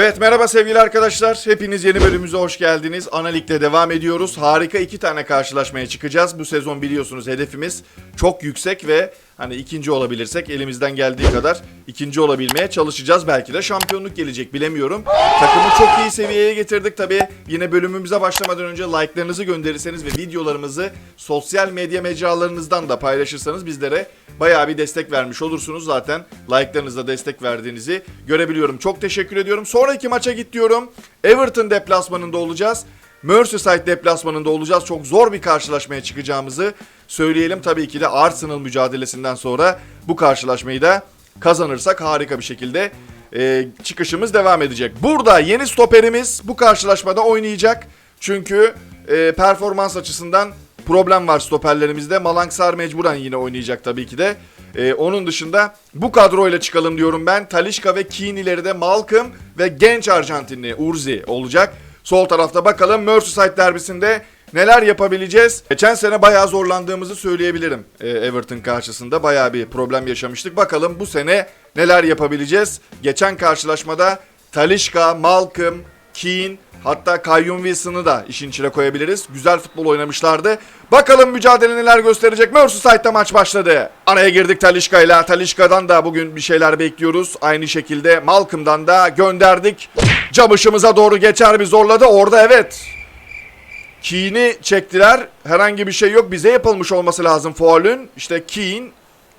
Evet merhaba sevgili arkadaşlar. Hepiniz yeni bölümümüze hoş geldiniz. Ana Lig'de devam ediyoruz. Harika iki tane karşılaşmaya çıkacağız. Bu sezon biliyorsunuz hedefimiz çok yüksek ve hani ikinci olabilirsek elimizden geldiği kadar ikinci olabilmeye çalışacağız. Belki de şampiyonluk gelecek bilemiyorum. Takımı çok iyi seviyeye getirdik tabii. Yine bölümümüze başlamadan önce like'larınızı gönderirseniz ve videolarımızı sosyal medya mecralarınızdan da paylaşırsanız bizlere bayağı bir destek vermiş olursunuz. Zaten like'larınızla destek verdiğinizi görebiliyorum. Çok teşekkür ediyorum. Sonraki maça git diyorum. Everton deplasmanında olacağız. Merseyside deplasmanında olacağız. Çok zor bir karşılaşmaya çıkacağımızı söyleyelim. Tabii ki de Arsenal mücadelesinden sonra bu karşılaşmayı da kazanırsak harika bir şekilde e, çıkışımız devam edecek. Burada yeni stoperimiz bu karşılaşmada oynayacak. Çünkü e, performans açısından problem var stoperlerimizde. Malanksar mecburen yine oynayacak tabii ki de. Ee, onun dışında bu kadroyla çıkalım diyorum ben. Talişka ve Keane ileride Malcolm ve genç Arjantinli Urzi olacak. Sol tarafta bakalım Merseyside derbisinde neler yapabileceğiz. Geçen sene bayağı zorlandığımızı söyleyebilirim ee, Everton karşısında. Bayağı bir problem yaşamıştık. Bakalım bu sene neler yapabileceğiz. Geçen karşılaşmada Talişka, Malcolm, Keane Hatta Kayyum Wilson'ı da işin içine koyabiliriz. Güzel futbol oynamışlardı. Bakalım mücadele neler gösterecek. Merseyside'da maç başladı. Araya girdik Talişka ile. Talişka'dan da bugün bir şeyler bekliyoruz. Aynı şekilde Malcolm'dan da gönderdik. Camışımıza doğru geçer bir zorladı. Orada evet. Keane'i çektiler. Herhangi bir şey yok. Bize yapılmış olması lazım faulün. İşte Keane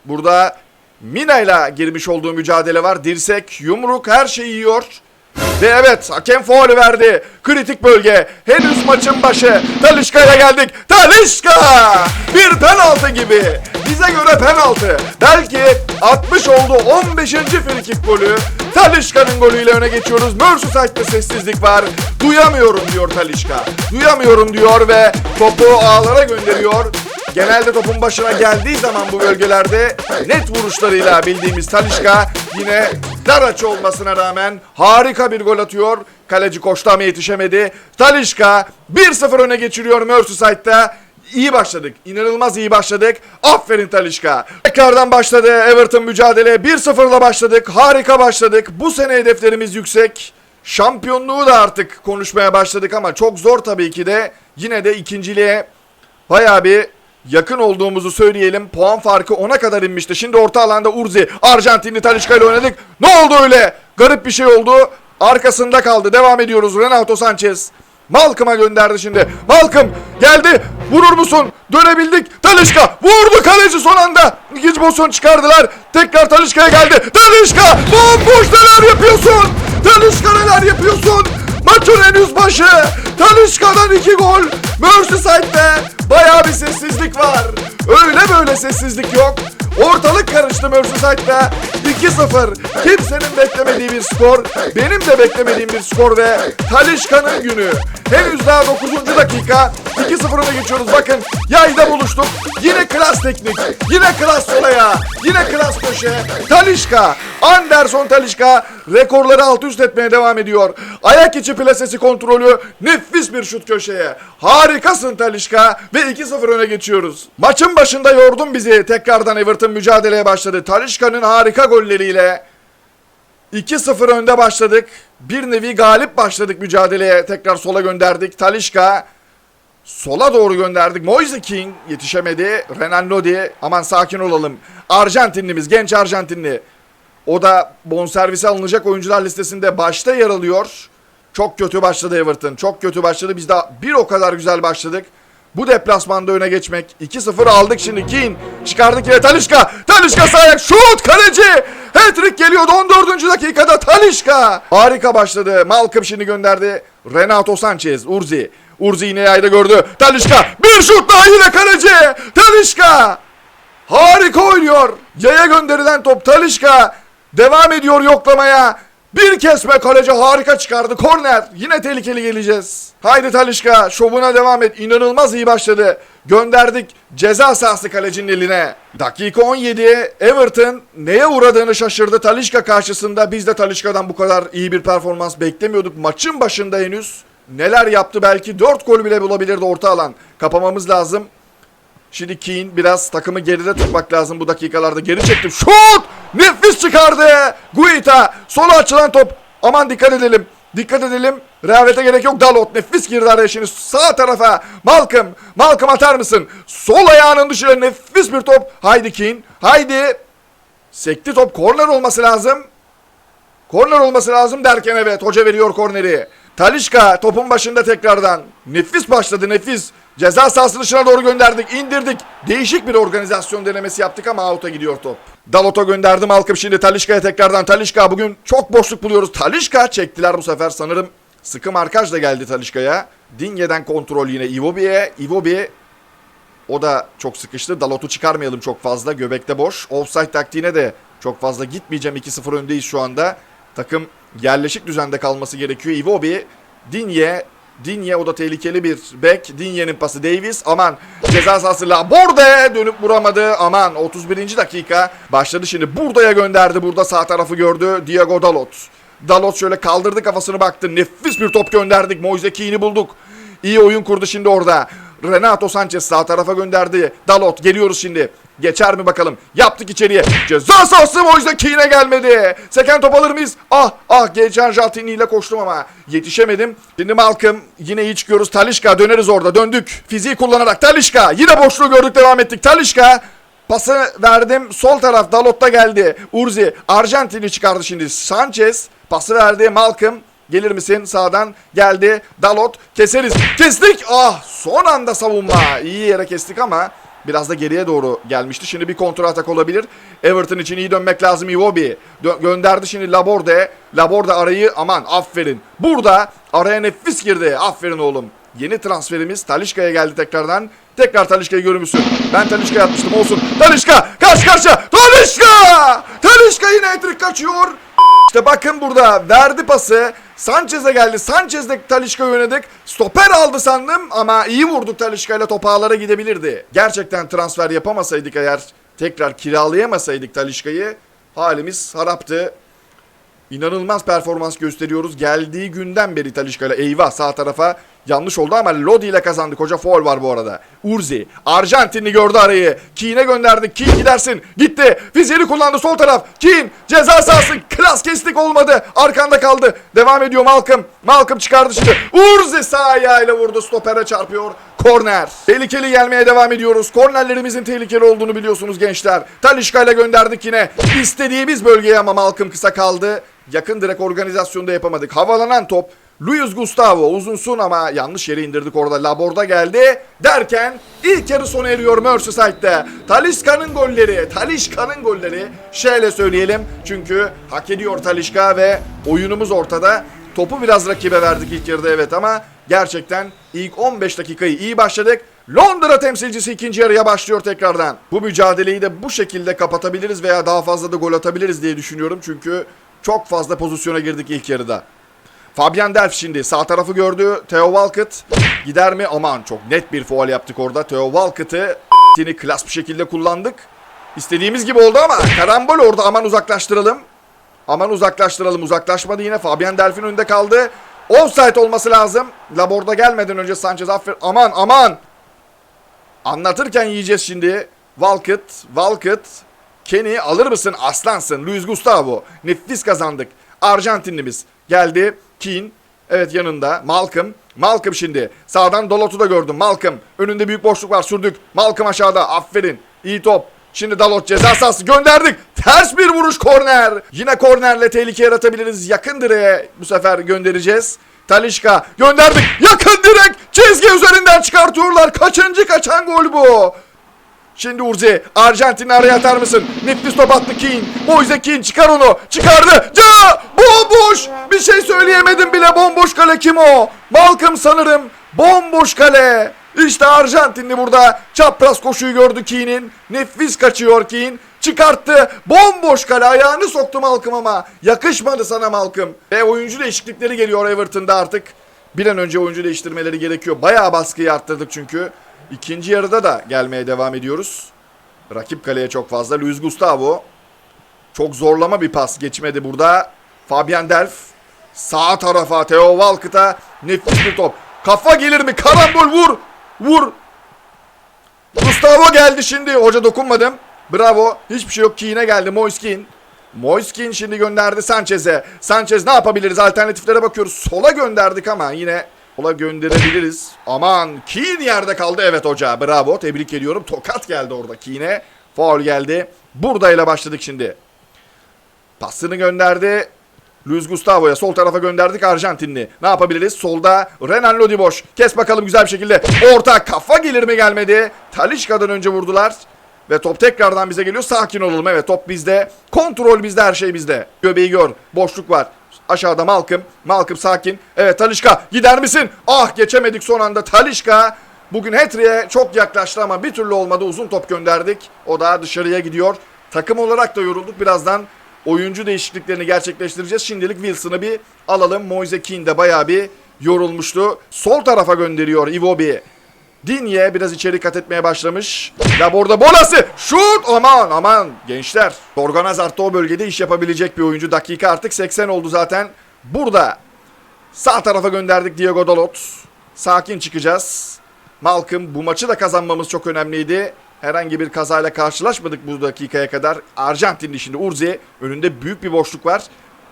burada Mina ile girmiş olduğu mücadele var. Dirsek, yumruk her şeyi yiyor. Ve evet hakem faulü verdi. Kritik bölge. Henüz maçın başı. Talişka'ya geldik. Talişka! Bir penaltı gibi. Bize göre penaltı. Belki 60 oldu 15. frikik golü. Talişka'nın golüyle öne geçiyoruz. Merseyside'de sessizlik var. Duyamıyorum diyor Talişka. Duyamıyorum diyor ve topu ağlara gönderiyor. Genelde topun başına geldiği zaman bu bölgelerde net vuruşlarıyla bildiğimiz Talişka yine dar açı olmasına rağmen harika bir gol atıyor. Kaleci koştu ama yetişemedi. Talişka 1-0 öne geçiriyor Merseyside'da. İyi başladık. İnanılmaz iyi başladık. Aferin Talişka. Tekrardan başladı Everton mücadele. 1-0'la başladık. Harika başladık. Bu sene hedeflerimiz yüksek. Şampiyonluğu da artık konuşmaya başladık ama çok zor tabii ki de. Yine de ikinciliğe bayağı bir yakın olduğumuzu söyleyelim. Puan farkı 10'a kadar inmişti. Şimdi orta alanda Urzi, Arjantinli Talişka ile oynadık. Ne oldu öyle? Garip bir şey oldu. Arkasında kaldı. Devam ediyoruz. Renato Sanchez. Malcolm'a gönderdi şimdi. Malcolm geldi. Vurur musun? Dönebildik. Talişka vurdu kaleci son anda. İkinci pozisyon çıkardılar. Tekrar Talişka'ya geldi. Talişka bomboş neler yapıyorsun? Talişka neler yapıyorsun? Maçın henüz başı. Talişka'dan iki gol. Merseyside'de bayağı bir sessizlik var. Öyle böyle sessizlik yok. Ortalık karıştı Merseyside'da. 2-0. Kimsenin beklemediği bir skor. Benim de beklemediğim bir skor ve Talişka'nın günü. Henüz daha 9. dakika. 2-0 öne geçiyoruz. Bakın yayda buluştuk. Yine klas teknik. Yine klas solaya. Yine klas köşe. Talişka. Anderson Talişka rekorları alt üst etmeye devam ediyor. Ayak içi plasesi kontrolü nefis bir şut köşeye. Harikasın Talişka ve 2-0 öne geçiyoruz. Maçın başında yordun bizi. Tekrardan Everton mücadeleye başladı. Talişka'nın harika golleriyle 2-0 önde başladık. Bir nevi galip başladık mücadeleye. Tekrar sola gönderdik. Talişka sola doğru gönderdik. Moise King yetişemedi. Renan Lodi aman sakin olalım. Arjantinlimiz genç Arjantinli. O da bonservise alınacak oyuncular listesinde başta yer alıyor. Çok kötü başladı Everton. Çok kötü başladı. Biz de bir o kadar güzel başladık. Bu deplasmanda öne geçmek. 2-0 aldık şimdi. Keane çıkardık yine Talişka. Talişka sağ ayak şut kaleci. Hat-trick geliyordu 14. dakikada Talişka. Harika başladı. Malcolm şimdi gönderdi. Renato Sanchez. Urzi. Urzi yine yayda gördü. Talişka bir şut daha yine kaleci. Talişka. Harika oynuyor. Yaya gönderilen top Talişka. Devam ediyor yoklamaya. Bir kesme kaleci harika çıkardı. Korner. Yine tehlikeli geleceğiz. Haydi Talişka şovuna devam et. İnanılmaz iyi başladı. Gönderdik ceza sahası kalecinin eline. Dakika 17. Everton neye uğradığını şaşırdı Talişka karşısında. Biz de Talişka'dan bu kadar iyi bir performans beklemiyorduk. Maçın başında henüz. Neler yaptı belki 4 gol bile bulabilirdi orta alan. Kapamamız lazım. Şimdi Keane biraz takımı geride tutmak lazım bu dakikalarda. Geri çektim. Şut! Nefis çıkardı. Guita. Sola açılan top. Aman dikkat edelim. Dikkat edelim. Rehavete gerek yok. Dalot nefis girdi araya şimdi. Sağ tarafa. Malcolm. Malcolm atar mısın? Sol ayağının dışına nefis bir top. Haydi Keane. Haydi. Sekti top. Korner olması lazım. Korner olması lazım derken evet hoca veriyor korneri. Talişka topun başında tekrardan. Nefis başladı nefis. Ceza sahası dışına doğru gönderdik indirdik. Değişik bir organizasyon denemesi yaptık ama out'a gidiyor top. Dalot'a gönderdim Malcolm şimdi Talişka'ya tekrardan. Talişka bugün çok boşluk buluyoruz. Talişka çektiler bu sefer sanırım. Sıkı markaj da geldi Talişka'ya. Dinye'den kontrol yine Iwobi'ye. Iwobi o da çok sıkıştı. Dalot'u çıkarmayalım çok fazla. Göbekte boş. Offside taktiğine de çok fazla gitmeyeceğim. 2-0 öndeyiz şu anda. Takım yerleşik düzende kalması gerekiyor. Iwobi, Dinye, Dinye o da tehlikeli bir bek. Dinye'nin pası Davis. Aman ceza sahası Laborde dönüp vuramadı. Aman 31. dakika başladı şimdi. Burada'ya gönderdi. Burada sağ tarafı gördü. Diego Dalot. Dalot şöyle kaldırdı kafasını baktı. Nefis bir top gönderdik. Moise Keane'i bulduk. İyi oyun kurdu şimdi orada. Renato Sanchez sağ tarafa gönderdi. Dalot geliyoruz şimdi. Geçer mi bakalım? Yaptık içeriye. Ceza sahası Moise Keane'e gelmedi. Seken top alır mıyız? Ah ah geçen Jatini ile koştum ama yetişemedim. Şimdi Malcolm yine iyi çıkıyoruz. Talişka döneriz orada döndük. Fiziği kullanarak Talişka yine boşluğu gördük devam ettik. Talişka Pası verdim. Sol taraf Dalot'ta geldi. Urzi Arjantin'i çıkardı şimdi. Sanchez pası verdi. Malcolm gelir misin? Sağdan geldi. Dalot keseriz. Kestik. Ah son anda savunma. İyi yere kestik ama biraz da geriye doğru gelmişti. Şimdi bir kontrol atak olabilir. Everton için iyi dönmek lazım. Iwobi Dö- gönderdi şimdi Laborde. Laborde arayı aman aferin. Burada araya nefis girdi. Aferin oğlum. Yeni transferimiz Talişka'ya geldi tekrardan. Tekrar Talişka'yı görmüşsün. Ben Talişka'ya atmıştım olsun. Talişka karşı karşıya. Talişka! Talişka yine etrik kaçıyor. İşte bakın burada verdi pası. Sanchez'e geldi. Sanchez'de Talişka yönedik. Stoper aldı sandım ama iyi vurduk Talişka ile top ağlara gidebilirdi. Gerçekten transfer yapamasaydık eğer tekrar kiralayamasaydık Talişka'yı halimiz haraptı. İnanılmaz performans gösteriyoruz. Geldiği günden beri Talişka ile eyvah sağ tarafa yanlış oldu ama Lodi ile kazandık. Hoca foul var bu arada. Urzi Arjantinli gördü arayı. Keane'e gönderdik. Keane gidersin. Gitti. Fiziğini kullandı sol taraf. Keane ceza sahası. Klas kestik olmadı. Arkanda kaldı. Devam ediyor Malcolm. Malcolm çıkardı şimdi. Urzi sağ ayağıyla vurdu. Stopere çarpıyor. Korner. Tehlikeli gelmeye devam ediyoruz. Kornerlerimizin tehlikeli olduğunu biliyorsunuz gençler. Talişka ile gönderdik yine. İstediğimiz bölgeye ama Malcolm kısa kaldı. Yakın direkt organizasyonda yapamadık. Havalanan top Luis Gustavo uzunsun ama yanlış yere indirdik orada. Laborda geldi derken ilk yarı sona eriyor Merseyside'de. Talisca'nın golleri, Talişka'nın golleri şöyle söyleyelim. Çünkü hak ediyor Talişka ve oyunumuz ortada. Topu biraz rakibe verdik ilk yarıda evet ama gerçekten ilk 15 dakikayı iyi başladık. Londra temsilcisi ikinci yarıya başlıyor tekrardan. Bu mücadeleyi de bu şekilde kapatabiliriz veya daha fazla da gol atabiliriz diye düşünüyorum. Çünkü çok fazla pozisyona girdik ilk yarıda. Fabian Delf şimdi sağ tarafı gördü. Theo Walcott gider mi? Aman çok net bir faul yaptık orada. Theo Walcott'ı seni klas bir şekilde kullandık. İstediğimiz gibi oldu ama karambol orada aman uzaklaştıralım. Aman uzaklaştıralım. Uzaklaşmadı yine. Fabian Delf'in önünde kaldı. Offside olması lazım. Laborda gelmeden önce Sanchez afer. Aman aman. Anlatırken yiyeceğiz şimdi. Walcott, Walcott. Kenny alır mısın? Aslansın. Luis Gustavo. Nefis kazandık. Arjantinlimiz geldi. Keane. Evet yanında. Malcolm. Malcolm şimdi. Sağdan Dalot'u da gördüm. Malcolm. Önünde büyük boşluk var. Sürdük. Malcolm aşağıda. Aferin. İyi top. Şimdi Dalot ceza sahası gönderdik. Ters bir vuruş korner. Yine kornerle tehlike yaratabiliriz. Yakın direğe bu sefer göndereceğiz. Talişka gönderdik. Yakın direk. Çizgi üzerinden çıkartıyorlar. Kaçıncı kaçan gol bu? Şimdi Urzi Arjantin'i araya atar mısın? Nefis top attı Keane. Moise Keane çıkar onu. Çıkardı. Ca! Bomboş. Bir şey söyleyemedim bile. Bomboş kale kim o? Malcolm sanırım. Bomboş kale. İşte Arjantinli burada çapraz koşuyu gördü Keane'in. Nefis kaçıyor Keane. Çıkarttı. Bomboş kale. Ayağını soktu Malcolm ama. Yakışmadı sana Malcolm. Ve oyuncu değişiklikleri geliyor Everton'da artık. Bir an önce oyuncu değiştirmeleri gerekiyor. Bayağı baskıyı arttırdık çünkü. İkinci yarıda da gelmeye devam ediyoruz. Rakip kaleye çok fazla. Luis Gustavo. Çok zorlama bir pas geçmedi burada. Fabian Delf. Sağ tarafa Theo Walcott'a nefis bir top. Kafa gelir mi? Karambol vur. Vur. Gustavo geldi şimdi. Hoca dokunmadım. Bravo. Hiçbir şey yok. Keane'e geldi. Moise Keane. Moiskin şimdi gönderdi Sanchez'e. Sanchez ne yapabiliriz? Alternatiflere bakıyoruz. Sola gönderdik ama yine sola gönderebiliriz. Aman Keane yerde kaldı. Evet hoca bravo tebrik ediyorum. Tokat geldi orada Keane'e. Faul geldi. Buradayla başladık şimdi. Pasını gönderdi. Luis Gustavo'ya sol tarafa gönderdik Arjantinli. Ne yapabiliriz? Solda Renan Lodi boş. Kes bakalım güzel bir şekilde. Orta kafa gelir mi gelmedi. Talişka'dan önce vurdular. Ve top tekrardan bize geliyor. Sakin olalım. Evet top bizde. Kontrol bizde her şey bizde. Göbeği gör. Boşluk var. Aşağıda Malcolm. Malcolm sakin. Evet Talişka gider misin? Ah geçemedik son anda. Talişka bugün Hetri'ye çok yaklaştı ama bir türlü olmadı. Uzun top gönderdik. O da dışarıya gidiyor. Takım olarak da yorulduk. Birazdan oyuncu değişikliklerini gerçekleştireceğiz. Şimdilik Wilson'ı bir alalım. Moise Keane de bayağı bir yorulmuştu. Sol tarafa gönderiyor Iwobi. Dinye biraz içeri kat etmeye başlamış. Ya burada bolası. Şut! Aman aman gençler. Torgan Hazard da o bölgede iş yapabilecek bir oyuncu. Dakika artık 80 oldu zaten. Burada sağ tarafa gönderdik Diego Dalot. Sakin çıkacağız. Malcolm bu maçı da kazanmamız çok önemliydi. Herhangi bir kazayla karşılaşmadık bu dakikaya kadar. Arjantinli şimdi Urzi. Önünde büyük bir boşluk var.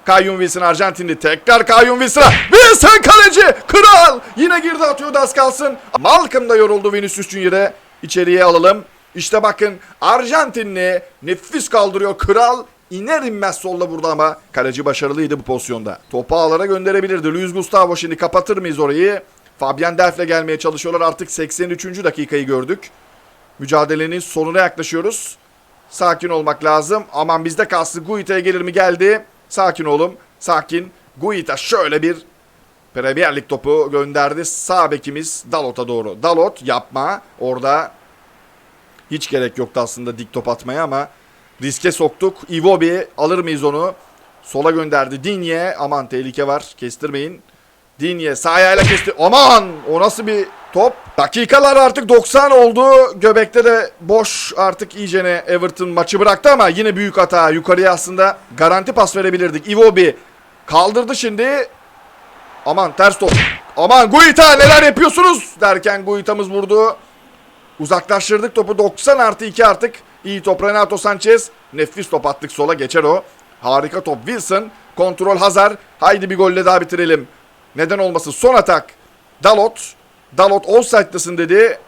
Kayyum Wilson Arjantinli. Tekrar Kayyum Wilson'a. Wilson kaleci. Kral. Yine girdi atıyordu az kalsın. Malcolm da yoruldu Vinicius Junior'e. içeriye alalım. İşte bakın Arjantinli nefis kaldırıyor. Kral iner inmez solla burada ama kaleci başarılıydı bu pozisyonda. Topu ağlara gönderebilirdi. Luis Gustavo şimdi kapatır mıyız orayı? Fabian Delph'le gelmeye çalışıyorlar. Artık 83. dakikayı gördük. Mücadelenin sonuna yaklaşıyoruz. Sakin olmak lazım. Aman bizde kalsın. Guita'ya gelir mi? Geldi. Sakin olun. Sakin. Guita şöyle bir Premier Lig topu gönderdi. Sağ bekimiz Dalot'a doğru. Dalot yapma. Orada hiç gerek yoktu aslında dik top atmaya ama riske soktuk. Iwobi alır mıyız onu? Sola gönderdi. Dinye. Aman tehlike var. Kestirmeyin. Dinye sağ ayağıyla kesti. Aman o nasıl bir top? Dakikalar artık 90 oldu. Göbekte de boş artık iyicene Everton maçı bıraktı ama yine büyük hata. Yukarıya aslında garanti pas verebilirdik. Iwobi kaldırdı şimdi. Aman ters top. Aman Guita neler yapıyorsunuz derken Guita'mız vurdu. Uzaklaştırdık topu 90 artı 2 artık. İyi top Renato Sanchez. Nefis top attık sola geçer o. Harika top Wilson. Kontrol Hazar. Haydi bir golle daha bitirelim. Neden olmasın? Son atak. Dalot. Dalot offside'dasın dedi.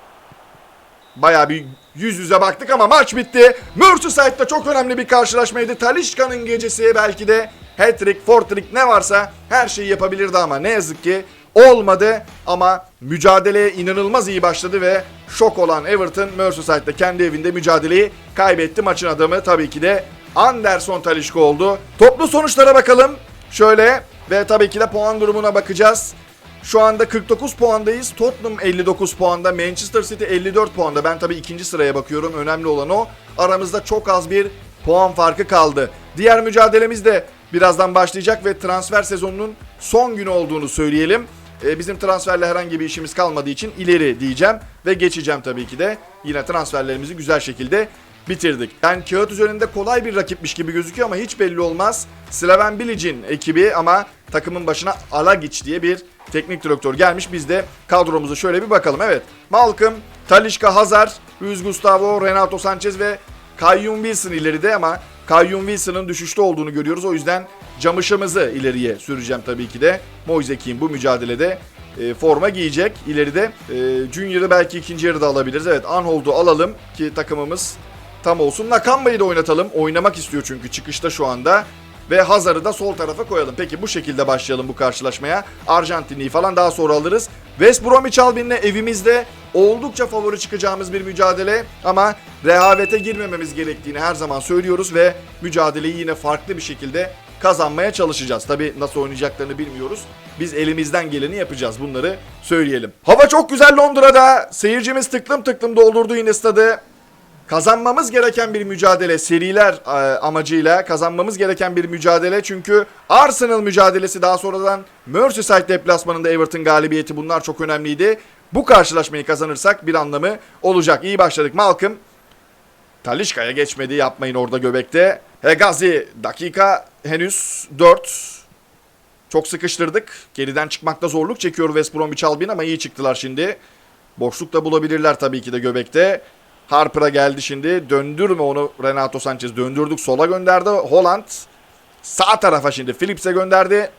Bayağı bir yüz yüze baktık ama maç bitti. Merseyside'da çok önemli bir karşılaşmaydı. Talişka'nın gecesi belki de hat-trick, four-trick ne varsa her şeyi yapabilirdi ama ne yazık ki olmadı. Ama mücadeleye inanılmaz iyi başladı ve şok olan Everton Merseyside'da kendi evinde mücadeleyi kaybetti. Maçın adamı tabii ki de Anderson Talişka oldu. Toplu sonuçlara bakalım. Şöyle ve tabii ki de puan durumuna bakacağız. Şu anda 49 puandayız. Tottenham 59 puanda. Manchester City 54 puanda. Ben tabii ikinci sıraya bakıyorum. Önemli olan o. Aramızda çok az bir puan farkı kaldı. Diğer mücadelemiz de birazdan başlayacak ve transfer sezonunun son günü olduğunu söyleyelim. Ee, bizim transferle herhangi bir işimiz kalmadığı için ileri diyeceğim ve geçeceğim tabii ki de. Yine transferlerimizi güzel şekilde bitirdik. Yani kağıt üzerinde kolay bir rakipmiş gibi gözüküyor ama hiç belli olmaz. Slaven Bilic'in ekibi ama takımın başına Alagic diye bir teknik direktör gelmiş. Biz de kadromuza şöyle bir bakalım. Evet Malcolm, Talişka Hazar, Luis Gustavo, Renato Sanchez ve Kayyum Wilson ileride ama Kayyum Wilson'ın düşüşte olduğunu görüyoruz. O yüzden camışımızı ileriye süreceğim tabii ki de. Moise Keane bu mücadelede e, forma giyecek. İleride e, Junior'ı belki ikinci yarıda alabiliriz. Evet Anhold'u alalım ki takımımız tam olsun. Nakamba'yı da oynatalım. Oynamak istiyor çünkü çıkışta şu anda. Ve Hazar'ı da sol tarafa koyalım. Peki bu şekilde başlayalım bu karşılaşmaya. Arjantinli'yi falan daha sonra alırız. West Bromwich Albion'le evimizde oldukça favori çıkacağımız bir mücadele. Ama rehavete girmememiz gerektiğini her zaman söylüyoruz ve mücadeleyi yine farklı bir şekilde kazanmaya çalışacağız. Tabi nasıl oynayacaklarını bilmiyoruz. Biz elimizden geleni yapacağız bunları söyleyelim. Hava çok güzel Londra'da. Seyircimiz tıklım tıklım doldurdu yine stadı. Kazanmamız gereken bir mücadele seriler e, amacıyla kazanmamız gereken bir mücadele çünkü Arsenal mücadelesi daha sonradan Merseyside deplasmanında Everton galibiyeti bunlar çok önemliydi. Bu karşılaşmayı kazanırsak bir anlamı olacak. İyi başladık Malcolm. Talişka'ya geçmedi yapmayın orada göbekte. Hegazi dakika henüz 4. Çok sıkıştırdık. Geriden çıkmakta zorluk çekiyor West Bromwich Albion ama iyi çıktılar şimdi. Boşluk da bulabilirler tabii ki de göbekte. Harper'a geldi şimdi. Döndürme onu Renato Sanchez. Döndürdük sola gönderdi. Holland sağ tarafa şimdi Phillips'e gönderdi.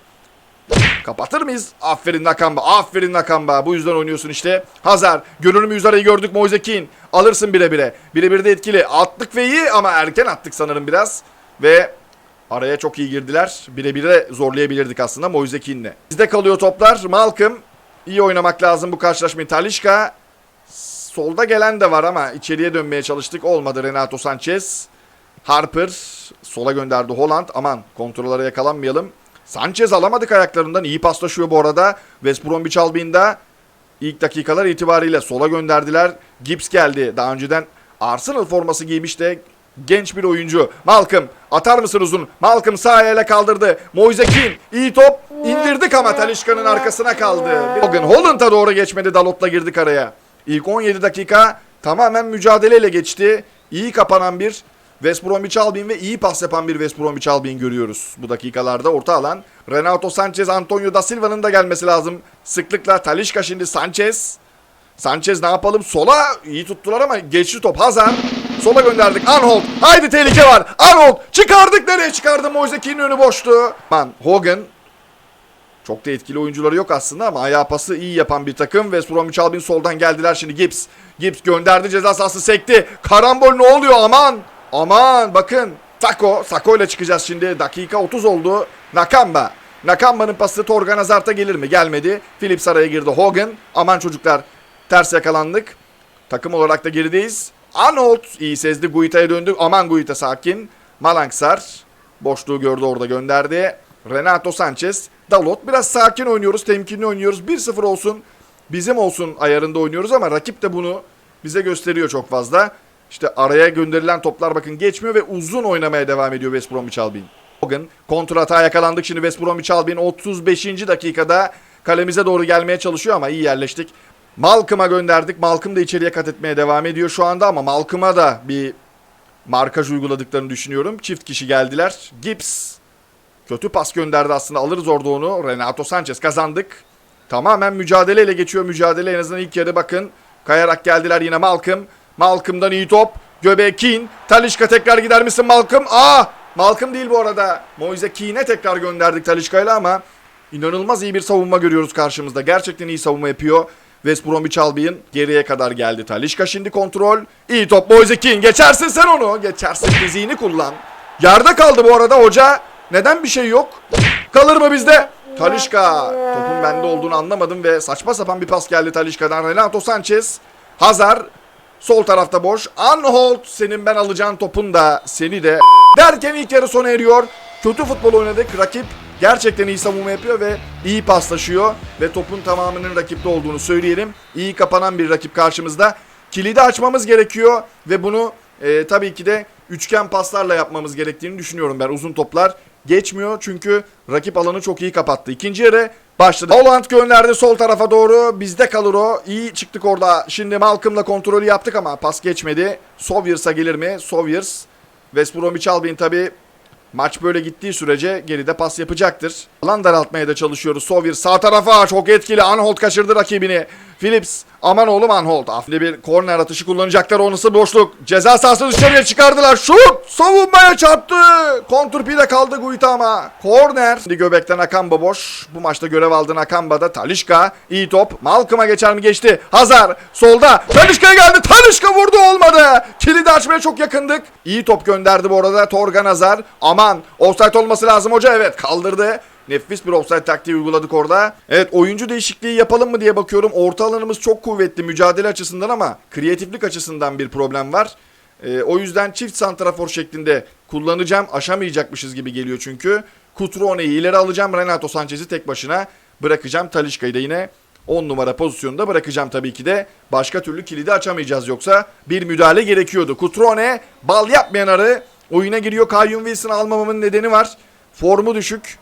Kapatır mıyız? Aferin Nakamba. Aferin Nakamba. Bu yüzden oynuyorsun işte. Hazar. Görünümü Yüzara'yı gördük. Moise Kean. Alırsın bire bire. Bire bire de etkili. Attık ve iyi ama erken attık sanırım biraz. Ve araya çok iyi girdiler. Bire bire zorlayabilirdik aslında Moise Kean'le. Bizde kalıyor toplar. Malcolm. iyi oynamak lazım bu karşılaşmayı. Talişka. Solda gelen de var ama içeriye dönmeye çalıştık. Olmadı Renato Sanchez. Harper sola gönderdi Holland. Aman kontrollara yakalanmayalım. Sanchez alamadık ayaklarından. iyi paslaşıyor bu arada. West Bromwich Albion'da ilk dakikalar itibariyle sola gönderdiler. Gibbs geldi. Daha önceden Arsenal forması giymiş de genç bir oyuncu. Malcolm atar mısın uzun? Malcolm sağ ayağıyla kaldırdı. Moise Kean iyi top. indirdik ama Talişka'nın arkasına kaldı. Hogan Holland'a doğru geçmedi. Dalot'la girdik araya. İlk 17 dakika tamamen mücadeleyle geçti. İyi kapanan bir West Bromwich Albion ve iyi pas yapan bir West Bromwich Albion görüyoruz bu dakikalarda. Orta alan Renato Sanchez, Antonio da Silva'nın da gelmesi lazım. Sıklıkla Talişka şimdi Sanchez. Sanchez ne yapalım? Sola iyi tuttular ama geçti top. Hazar. Sola gönderdik. Anhold. Haydi tehlike var. Anhold. Çıkardık. Nereye çıkardı? Moise önü boştu. Man Hogan. Çok da etkili oyuncuları yok aslında ama ayağı pası iyi yapan bir takım. West Bromwich Albion soldan geldiler şimdi Gibbs. Gibbs gönderdi ceza sahası sekti. Karambol ne oluyor aman. Aman bakın. Sako. Sako ile çıkacağız şimdi. Dakika 30 oldu. Nakamba. Nakamba'nın pası Torgan Hazard'a gelir mi? Gelmedi. Phillips araya girdi. Hogan. Aman çocuklar. Ters yakalandık. Takım olarak da gerideyiz. Arnold iyi sezdi. Guita'ya döndü. Aman Guita sakin. Malangsar. Boşluğu gördü orada gönderdi. Renato Sanchez. Dalot. Biraz sakin oynuyoruz. Temkinli oynuyoruz. 1-0 olsun. Bizim olsun ayarında oynuyoruz ama rakip de bunu bize gösteriyor çok fazla. İşte araya gönderilen toplar bakın geçmiyor ve uzun oynamaya devam ediyor West Bromwich Albion. Hogan kontra hata yakalandık şimdi West Bromwich Albion 35. dakikada kalemize doğru gelmeye çalışıyor ama iyi yerleştik. Malcolm'a gönderdik. Malcolm da içeriye kat etmeye devam ediyor şu anda ama Malcolm'a da bir markaj uyguladıklarını düşünüyorum. Çift kişi geldiler. Gibbs kötü pas gönderdi aslında alırız orada onu. Renato Sanchez kazandık. Tamamen mücadeleyle geçiyor mücadele en azından ilk yarı bakın. Kayarak geldiler yine Malcolm. Malcolm'dan iyi top. Göbeğe Keane. Talişka tekrar gider misin Malcolm? Aa! Malcolm değil bu arada. Moise Keane'e tekrar gönderdik Talişka'yla ama inanılmaz iyi bir savunma görüyoruz karşımızda. Gerçekten iyi savunma yapıyor. West Bromwich Albion geriye kadar geldi. Talişka şimdi kontrol. İyi top Moise Keane. Geçersin sen onu. Geçersin fiziğini kullan. Yerde kaldı bu arada hoca. Neden bir şey yok? Kalır mı bizde? Talişka. Topun bende olduğunu anlamadım ve saçma sapan bir pas geldi Talişka'dan. Renato Sanchez. Hazar. Sol tarafta boş. Anhold senin ben alacağın topun da seni de derken ilk yarı sona eriyor. Kötü futbol oynadık. Rakip gerçekten iyi savunma yapıyor ve iyi paslaşıyor ve topun tamamının rakipte olduğunu söyleyelim. İyi kapanan bir rakip karşımızda. Kilidi açmamız gerekiyor ve bunu e, tabii ki de üçgen paslarla yapmamız gerektiğini düşünüyorum ben. Uzun toplar geçmiyor çünkü rakip alanı çok iyi kapattı. İkinci yarı başladı. Holland gönderdi sol tarafa doğru. Bizde kalır o. İyi çıktık orada. Şimdi Malcolm'la kontrolü yaptık ama pas geçmedi. Sovyers'a gelir mi? Sovyers. West Bromwich Albion tabi maç böyle gittiği sürece geride pas yapacaktır. Alan daraltmaya da çalışıyoruz. Sovyers sağ tarafa çok etkili. Anhold kaçırdı rakibini. Phillips aman oğlum Anhold. Afli bir korner atışı kullanacaklar. O nasıl boşluk? Ceza sahası dışarıya çıkardılar. Şut! Savunmaya çarptı. Kontrpide kaldı Guita ama. Korner. Şimdi göbekten Akamba boş. Bu maçta görev aldı Akamba'da. Talişka. iyi top. Malcolm'a geçer mi geçti. Hazar. Solda. Talişka'ya geldi. Talişka vurdu olmadı. Kilidi açmaya çok yakındık. İyi top gönderdi bu arada Torgan Hazar. Aman. Offside olması lazım hoca. Evet kaldırdı. Nefis bir offside taktiği uyguladık orada. Evet oyuncu değişikliği yapalım mı diye bakıyorum. Orta alanımız çok kuvvetli mücadele açısından ama kreatiflik açısından bir problem var. Ee, o yüzden çift santrafor şeklinde kullanacağım. Aşamayacakmışız gibi geliyor çünkü. Cutrone'yi ileri alacağım. Renato Sanchez'i tek başına bırakacağım. Talişka'yı da yine 10 numara pozisyonda bırakacağım tabii ki de. Başka türlü kilidi açamayacağız yoksa bir müdahale gerekiyordu. Cutrone bal yapmayan arı oyuna giriyor. Kayyum Wilson'ı almamamın nedeni var. Formu düşük.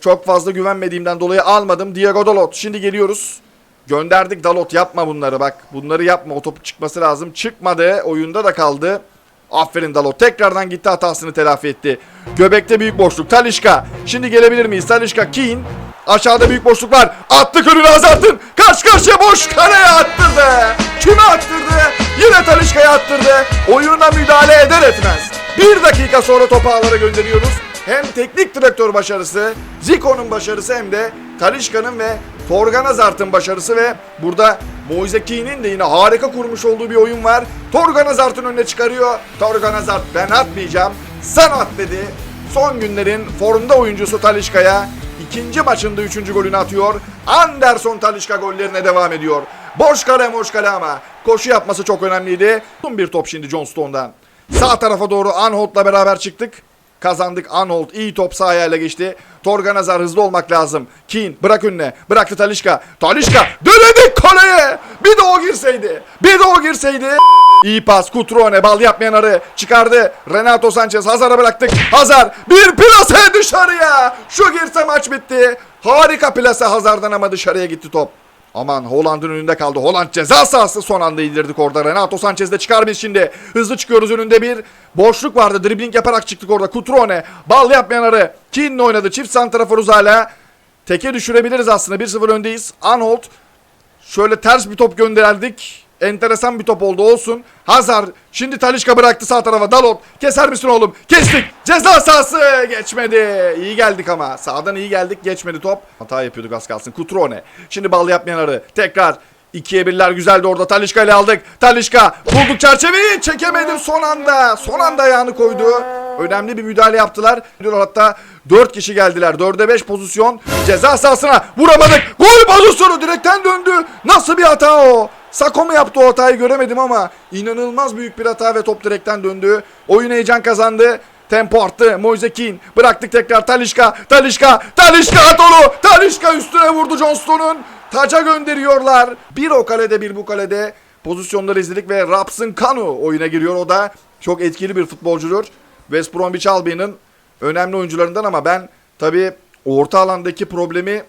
Çok fazla güvenmediğimden dolayı almadım. Diego Dalot. Şimdi geliyoruz. Gönderdik Dalot yapma bunları bak. Bunları yapma. O topu çıkması lazım. Çıkmadı. Oyunda da kaldı. Aferin Dalot. Tekrardan gitti hatasını telafi etti. Göbekte büyük boşluk. Talişka. Şimdi gelebilir miyiz? Talişka. Keane. Aşağıda büyük boşluk var. Attık önüne Hazard'ın. Karşı karşıya boş. Kaleye attırdı. Kime attırdı? Yine Talişka'ya attırdı. Oyununa müdahale eder etmez. Bir dakika sonra topu ağlara gönderiyoruz. Hem teknik direktör başarısı, Zico'nun başarısı hem de Talişka'nın ve Torgan Hazard'ın başarısı ve burada Moise Keane'in de yine harika kurmuş olduğu bir oyun var. Torgan Hazard'ın önüne çıkarıyor. Torgan Hazard ben atmayacağım. Sen at dedi. Son günlerin formda oyuncusu Talişka'ya ikinci maçında üçüncü golünü atıyor. Anderson Talişka gollerine devam ediyor. Boş kale boş kale ama koşu yapması çok önemliydi. Bir top şimdi John Stone'dan. Sağ tarafa doğru Anholt'la beraber çıktık. Kazandık. Anholt iyi top sağ ayağıyla geçti. Torgan Hazar hızlı olmak lazım. Keane bırak önüne. Bıraktı Talişka. Talişka denedik kaleye. Bir de o girseydi. Bir de o girseydi. İyi pas. Kutrone bal yapmayan arı çıkardı. Renato Sanchez Hazar'a bıraktık. Hazar bir plase dışarıya. Şu girse maç bitti. Harika plase Hazar'dan ama dışarıya gitti top. Aman Holland'ın önünde kaldı. Holland ceza sahası son anda indirdik orada. Renato Sanchez de çıkar biz şimdi. Hızlı çıkıyoruz önünde bir boşluk vardı. Dribbling yaparak çıktık orada. Kutrone. Bal yapmayan arı. Keane'le oynadı. Çift santraforuz hala. Teke düşürebiliriz aslında. 1-0 öndeyiz. Anholt. Şöyle ters bir top gönderdik. Enteresan bir top oldu olsun. Hazar şimdi Talişka bıraktı sağ tarafa. Dalot keser misin oğlum? Kestik. Ceza sahası geçmedi. İyi geldik ama. Sağdan iyi geldik geçmedi top. Hata yapıyorduk az kalsın. Kutrone. Şimdi bal yapmayan arı. Tekrar. İkiye birler güzeldi orada. Talişka ile aldık. Talişka bulduk çerçeveyi. Çekemedi son anda. Son anda ayağını koydu. Önemli bir müdahale yaptılar. Hatta 4 kişi geldiler. 4'e 5 pozisyon. Ceza sahasına vuramadık. Gol pozisyonu direkten döndü. Nasıl bir hata o? Sako mu yaptı o hatayı göremedim ama inanılmaz büyük bir hata ve top direkten döndü. Oyun heyecan kazandı. Tempo arttı. Moise Keane. Bıraktık tekrar Talişka. Talişka. Talişka onu. Talişka üstüne vurdu Johnston'un. Taca gönderiyorlar. Bir o kalede bir bu kalede pozisyonları izledik ve Rapsın Kanu oyuna giriyor. O da çok etkili bir futbolcudur. West Bromwich Albion'ın önemli oyuncularından ama ben tabii orta alandaki problemi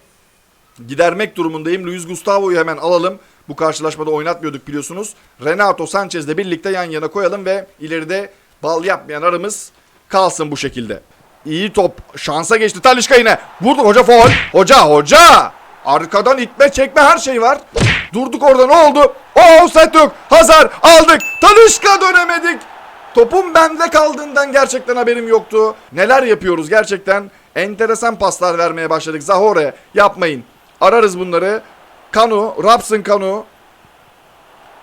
gidermek durumundayım. Luis Gustavo'yu hemen alalım. Bu karşılaşmada oynatmıyorduk biliyorsunuz. Renato Sanchez'le birlikte yan yana koyalım ve ileride bal yapmayan aramız kalsın bu şekilde. İyi top. Şansa geçti. Talişka yine. Vurdu hoca foul. Hoca hoca. Arkadan itme çekme her şey var. Durduk orada ne oldu? O offside yok. Hazar aldık. Talişka dönemedik. Topun bende kaldığından gerçekten haberim yoktu. Neler yapıyoruz gerçekten. Enteresan paslar vermeye başladık. Zahore yapmayın. Ararız bunları. Kanu, Rapsın Kanu.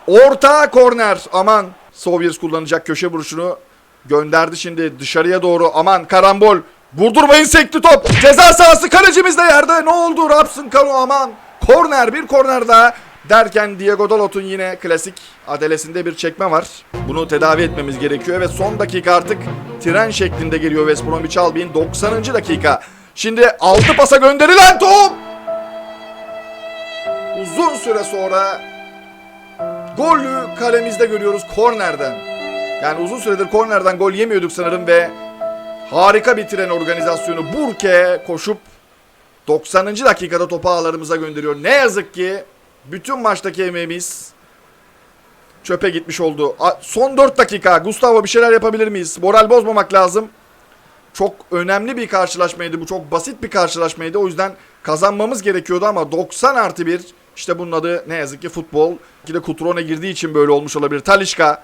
Orta korner. Aman. Sovyers kullanacak köşe vuruşunu gönderdi şimdi dışarıya doğru. Aman karambol. Vurdurmayın sekti top. Ceza sahası kalecimiz de yerde. Ne oldu? Rapsın Kanu aman. Korner bir korner daha. Derken Diego Dalot'un yine klasik adelesinde bir çekme var. Bunu tedavi etmemiz gerekiyor ve son dakika artık tren şeklinde geliyor West Bromwich Albion 90. dakika. Şimdi 6 pasa gönderilen top. Uzun süre sonra golü kalemizde görüyoruz kornerden. Yani uzun süredir kornerden gol yemiyorduk sanırım ve harika bir tren organizasyonu Burke koşup 90. dakikada topu ağlarımıza gönderiyor. Ne yazık ki bütün maçtaki emeğimiz çöpe gitmiş oldu. Son 4 dakika. Gustavo bir şeyler yapabilir miyiz? Moral bozmamak lazım. Çok önemli bir karşılaşmaydı bu. Çok basit bir karşılaşmaydı. O yüzden kazanmamız gerekiyordu ama 90 artı 1 işte bunun adı ne yazık ki futbol. Ki de Kutrone girdiği için böyle olmuş olabilir. Talişka.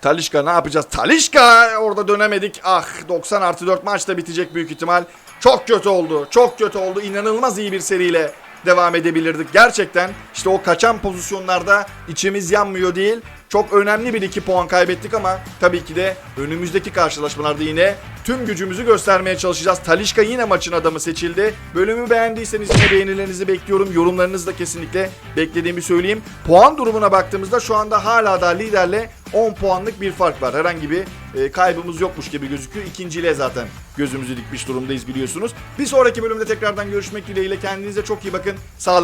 Talişka ne yapacağız? Talişka orada dönemedik. Ah 90 artı 4 maçta bitecek büyük ihtimal. Çok kötü oldu. Çok kötü oldu. İnanılmaz iyi bir seriyle devam edebilirdik. Gerçekten işte o kaçan pozisyonlarda içimiz yanmıyor değil. Çok önemli bir iki puan kaybettik ama tabii ki de önümüzdeki karşılaşmalarda yine tüm gücümüzü göstermeye çalışacağız. Talişka yine maçın adamı seçildi. Bölümü beğendiyseniz yine beğenilerinizi bekliyorum. Yorumlarınızı da kesinlikle beklediğimi söyleyeyim. Puan durumuna baktığımızda şu anda hala da liderle 10 puanlık bir fark var. Herhangi bir e, kaybımız yokmuş gibi gözüküyor. İkinciyle zaten gözümüzü dikmiş durumdayız biliyorsunuz. Bir sonraki bölümde tekrardan görüşmek dileğiyle. Kendinize çok iyi bakın. Sağlık